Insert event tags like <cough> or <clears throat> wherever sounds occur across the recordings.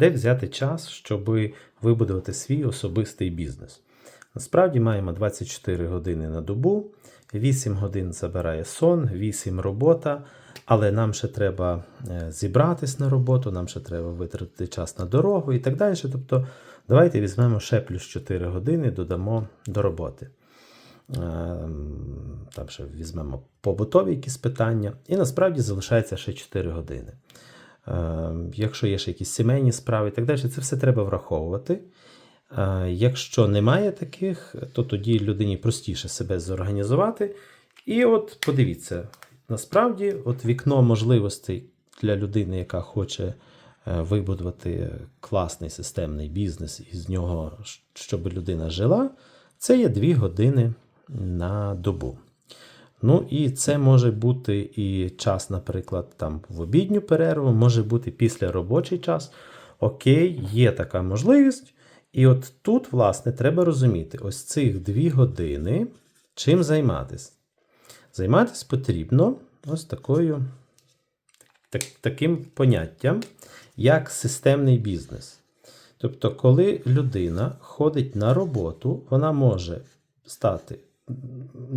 де взяти час, щоб вибудувати свій особистий бізнес. Насправді маємо 24 години на добу, 8 годин забирає сон, 8 робота, але нам ще треба е, зібратись на роботу, нам ще треба витратити час на дорогу і так далі. Тобто, давайте візьмемо ще плюс 4 години, додамо до роботи. Ем, Там ще візьмемо побутові якісь питання, і насправді залишається ще 4 години. Ем, Якщо є ще якісь сімейні справи і так далі, це все треба враховувати. Е, Якщо немає таких, то тоді людині простіше себе зорганізувати. І от подивіться, насправді, от вікно можливостей для людини, яка хоче е, вибудувати класний системний бізнес, і з нього, щоб людина жила, це є 2 години на добу. Ну і це може бути і час, наприклад, там в обідню перерву, може бути після робочий час. Окей, є така можливість. І от тут, власне, треба розуміти, ось цих дві години чим займатися. Займатися потрібно ось такою, так, таким поняттям, як системний бізнес. Тобто, коли людина ходить на роботу, вона може стати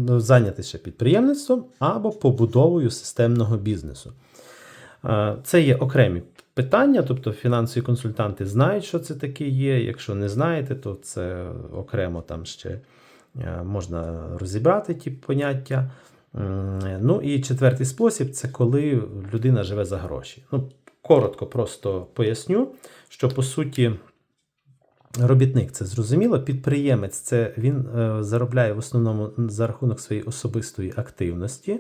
зайнятися підприємництвом або побудовою системного бізнесу. Це є окремі питання, тобто фінансові консультанти знають, що це таке є. Якщо не знаєте, то це окремо там ще е, можна розібрати ті поняття. Ну і четвертий спосіб це коли людина живе за гроші. Ну, коротко просто поясню, що по суті. Робітник це зрозуміло. Підприємець це він е, заробляє в основному за рахунок своєї особистої активності.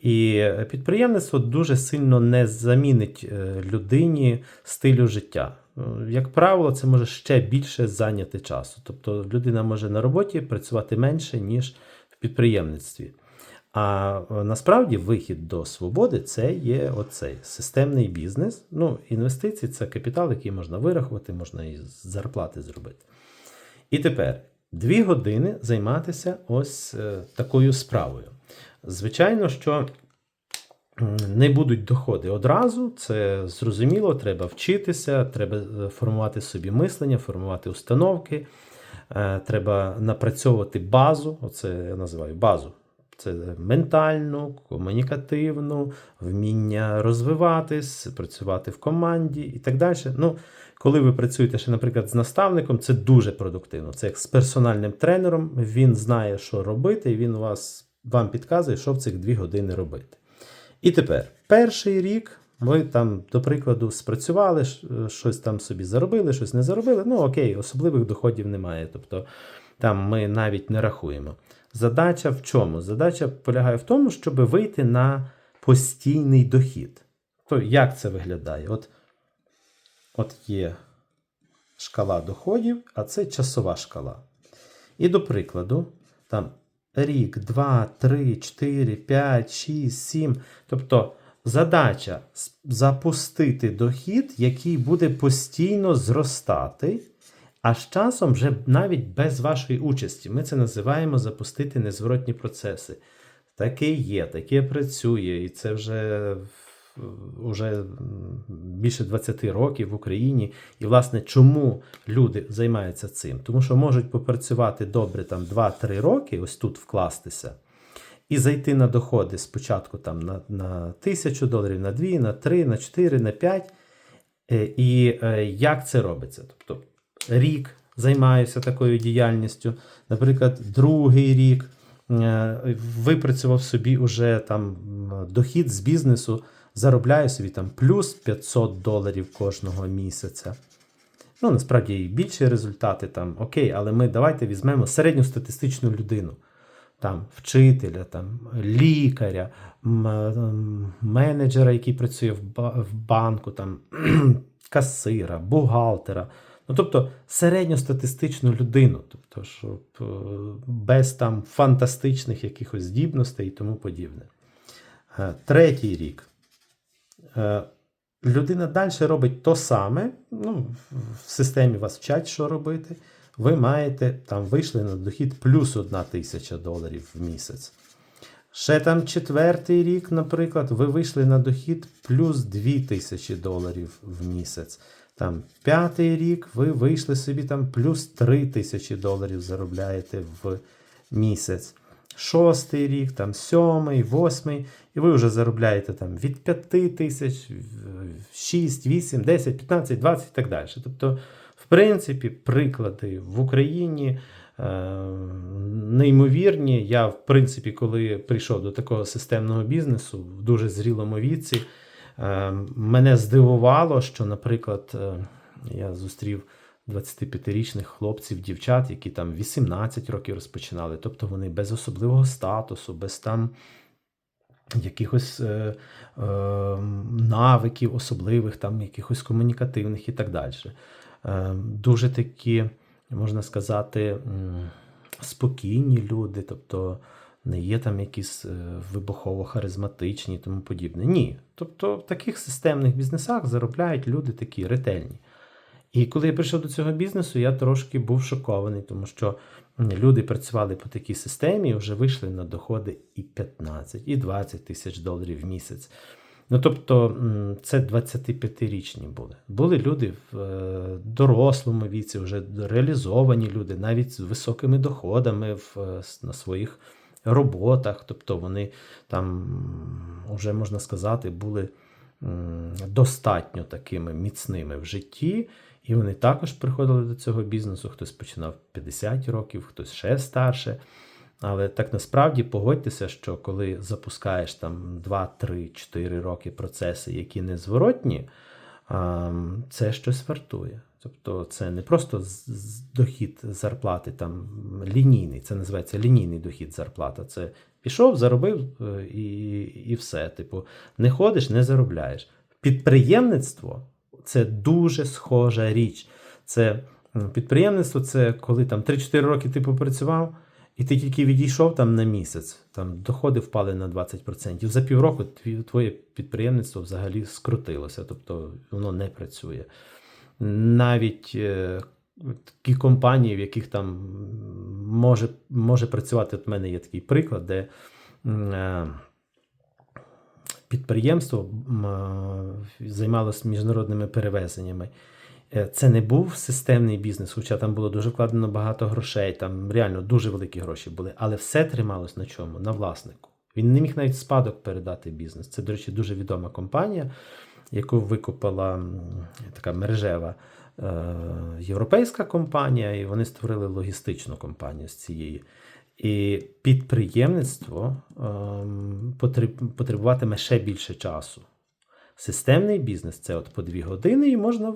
І підприємництво дуже сильно не замінить е, людині стилю життя. Е, Як правило, це може ще більше зайняти часу. Тобто людина може на роботі працювати менше, ніж в підприємництві. А е, насправді вихід до свободи це є оцей системний бізнес. Ну, інвестиції це капітал, який можна вирахувати, можна і зарплати зробити. І тепер дві години займатися ось е, такою справою. Звичайно, що не будуть доходи одразу, це зрозуміло, треба вчитися, треба е, формувати собі мислення, формувати установки, треба напрацьовувати базу, оце я називаю базу. Це ментальну, комунікативну, вміння розвиватись, працювати в команді і так далі. Ну, коли ви працюєте ще, наприклад, з наставником, це дуже продуктивно. Це як з персональним тренером. Він знає, що робити, і він вас, вам підказує, що в цих дві години робити. І тепер, перший рік ви там, до прикладу, спрацювали, щось там собі заробили, щось не заробили. Ну окей, особливих доходів немає. Тобто там ми навіть не рахуємо. Задача в чому? Задача полягає в тому, щоб вийти на постійний дохід. То як це виглядає? От, от є шкала доходів, а це часова шкала. І до прикладу, там рік, 2, 3, 4, 5, 6, 7. Тобто задача запустити дохід, який буде постійно зростати, а з часом вже навіть без вашої участі. Ми це називаємо запустити незворотні процеси. Таке є, таке працює, і це вже, вже більше 20 років в Україні. І, власне, чому люди займаються цим? Тому що можуть попрацювати добре там 2-3 роки, ось тут вкластися, і зайти на доходи спочатку там на, на тисячу доларів, на 2, на 3, на 4, на 5. Е, І е, як це робиться? Тобто рік займаюся такою діяльністю, наприклад, другий рік е, випрацював собі уже там дохід з бізнесу, заробляю собі там плюс 500 доларів кожного місяця. Ну, насправді і більші результати там, окей, але ми давайте візьмемо середньостатистичну людину. Там вчителя, там лікаря, м, менеджера, який працює в банку, там <clears throat> касира, бухгалтера. Ну, тобто середньостатистичну людину, тобто, щоб е, без там фантастичних якихось здібностей і тому подібне. Е, Третій рік. Е, Людина далі робить то саме. Ну, в системі вас вчать, що робити. Ви маєте там вийшли на дохід плюс одна тисяча доларів в місяць. Ще там четвертий рік, наприклад, ви вийшли на дохід плюс 2 тисячі доларів в місяць. Там п'ятий рік ви вийшли собі там плюс 3 тисячі доларів заробляєте в місяць. Шостий рік, там сьомий, восьмий, і ви вже заробляєте там від 5 тисяч, 6, 8, 10, 15, 20 і так далі. Тобто, в принципі, приклади в Україні неймовірні. Я, в принципі, коли прийшов до такого системного бізнесу в дуже зрілому віці, е, мене здивувало, що, наприклад, е, я зустрів 25-річних хлопців, дівчат, які там 18 років розпочинали. Тобто вони без особливого статусу, без там якихось е, е, навиків особливих, там якихось комунікативних і так далі. Е, дуже такі, можна сказати, спокійні люди, тобто не є там якісь е, вибухово харизматичні і тому подібне. Ні. Тобто в таких системних бізнесах заробляють люди такі ретельні. І коли я прийшов до цього бізнесу, я трошки був шокований, тому що люди працювали по такій системі і вже вийшли на доходи і 15, і 20 тисяч доларів в місяць. Ну, тобто, це 25-річні були. Були люди в е, дорослому віці, вже реалізовані люди, навіть з високими доходами в, е, на своїх роботах. Тобто вони там, вже можна сказати, були достатньо такими міцними в житті. І вони також приходили до цього бізнесу. Хтось починав 50 років, хтось ще старше. Але так насправді погодьтеся, що коли запускаєш там 2, 3, 4 роки процеси, які незворотні, це щось вартує. Тобто це не просто дохід зарплати там лінійний, це називається лінійний дохід зарплата. Це пішов, заробив е, і, і все. Типу, не ходиш, не заробляєш. Підприємництво це дуже схожа річ. Це підприємництво це коли там 3-4 роки ти попрацював, і ти тільки відійшов там на місяць, там доходи впали на 20%. За півроку твоє підприємництво взагалі скрутилося, тобто воно не працює. Навіть е, такі компанії, в яких там може, може працювати, от в мене є такий приклад, де е, підприємство е, займалося міжнародними перевезеннями. Е, Це не був системний бізнес, хоча там було дуже вкладено багато грошей, там реально дуже великі гроші були, але все трималось на чому? На власнику. Він не міг навіть спадок передати бізнес. Це, до речі, дуже відома компанія, яку викупила така мережева е, європейська компанія, і вони створили логістичну компанію з цієї. І підприємництво потреб- потребуватиме ще більше часу. Системний бізнес це от по дві години, і можна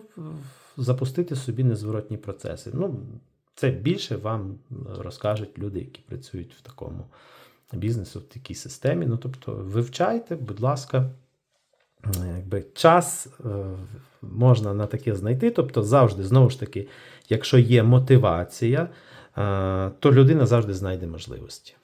запустити собі незворотні процеси. Ну, це більше вам розкажуть люди, які працюють в такому бізнесі, в такій системі. Ну, тобто, вивчайте, будь ласка, Е, якби час е, можна на таке знайти. Тобто, завжди, знову ж таки, якщо є мотивація, е, то людина завжди знайде можливості.